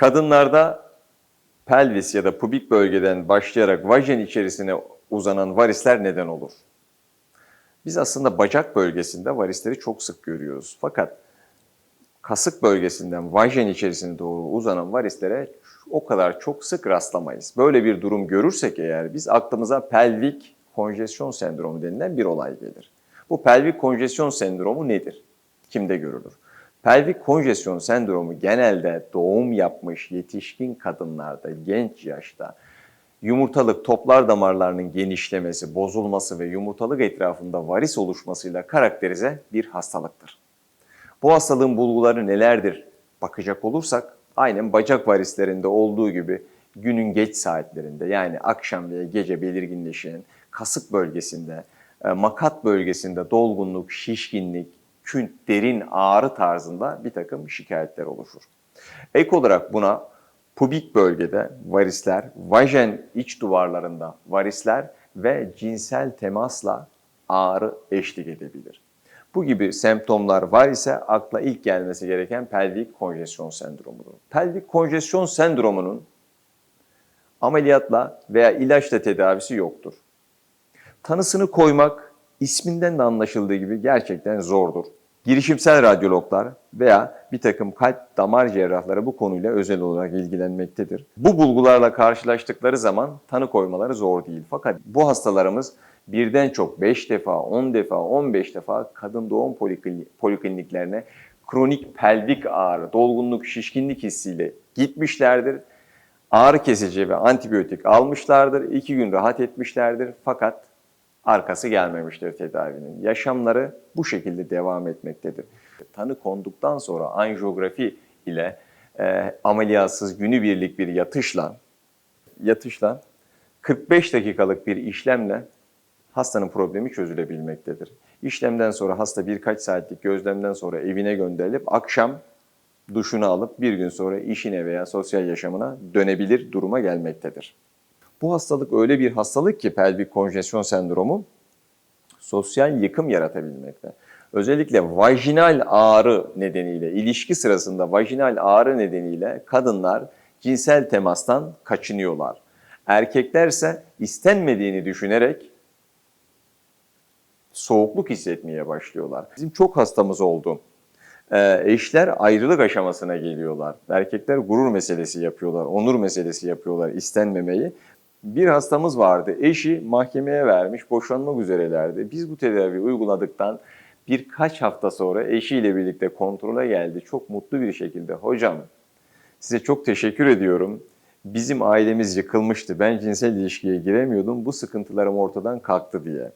Kadınlarda pelvis ya da pubik bölgeden başlayarak vajen içerisine uzanan varisler neden olur? Biz aslında bacak bölgesinde varisleri çok sık görüyoruz. Fakat kasık bölgesinden vajen içerisine doğru uzanan varislere o kadar çok sık rastlamayız. Böyle bir durum görürsek eğer biz aklımıza pelvik konjesyon sendromu denilen bir olay gelir. Bu pelvik konjesyon sendromu nedir? Kimde görülür? Pelvik konjesyon sendromu genelde doğum yapmış yetişkin kadınlarda genç yaşta yumurtalık toplar damarlarının genişlemesi, bozulması ve yumurtalık etrafında varis oluşmasıyla karakterize bir hastalıktır. Bu hastalığın bulguları nelerdir bakacak olursak aynen bacak varislerinde olduğu gibi günün geç saatlerinde yani akşam veya gece belirginleşen kasık bölgesinde, e, makat bölgesinde dolgunluk, şişkinlik, künt, derin ağrı tarzında bir takım şikayetler oluşur. Ek olarak buna pubik bölgede varisler, vajen iç duvarlarında varisler ve cinsel temasla ağrı eşlik edebilir. Bu gibi semptomlar var ise akla ilk gelmesi gereken pelvik konjesyon sendromudur. Pelvik konjesyon sendromunun ameliyatla veya ilaçla tedavisi yoktur. Tanısını koymak isminden de anlaşıldığı gibi gerçekten zordur. Girişimsel radyologlar veya bir takım kalp damar cerrahları bu konuyla özel olarak ilgilenmektedir. Bu bulgularla karşılaştıkları zaman tanı koymaları zor değil. Fakat bu hastalarımız birden çok 5 defa, 10 defa, 15 defa kadın doğum polikli- polikliniklerine kronik pelvik ağrı, dolgunluk, şişkinlik hissiyle gitmişlerdir. Ağrı kesici ve antibiyotik almışlardır. 2 gün rahat etmişlerdir. Fakat arkası gelmemiştir tedavinin. Yaşamları bu şekilde devam etmektedir. Tanı konduktan sonra anjiyografi ile e, ameliyatsız günübirlik bir yatışla yatışla 45 dakikalık bir işlemle hastanın problemi çözülebilmektedir. İşlemden sonra hasta birkaç saatlik gözlemden sonra evine gönderilip akşam duşunu alıp bir gün sonra işine veya sosyal yaşamına dönebilir duruma gelmektedir. Bu hastalık öyle bir hastalık ki pelvik konjesyon sendromu sosyal yıkım yaratabilmekte. Özellikle vajinal ağrı nedeniyle, ilişki sırasında vajinal ağrı nedeniyle kadınlar cinsel temastan kaçınıyorlar. Erkeklerse istenmediğini düşünerek soğukluk hissetmeye başlıyorlar. Bizim çok hastamız oldu. Ee, eşler ayrılık aşamasına geliyorlar. Erkekler gurur meselesi yapıyorlar, onur meselesi yapıyorlar, istenmemeyi. Bir hastamız vardı. Eşi mahkemeye vermiş, boşanmak üzerelerdi. Biz bu tedaviyi uyguladıktan birkaç hafta sonra eşiyle birlikte kontrole geldi. Çok mutlu bir şekilde. Hocam size çok teşekkür ediyorum. Bizim ailemiz yıkılmıştı. Ben cinsel ilişkiye giremiyordum. Bu sıkıntılarım ortadan kalktı diye.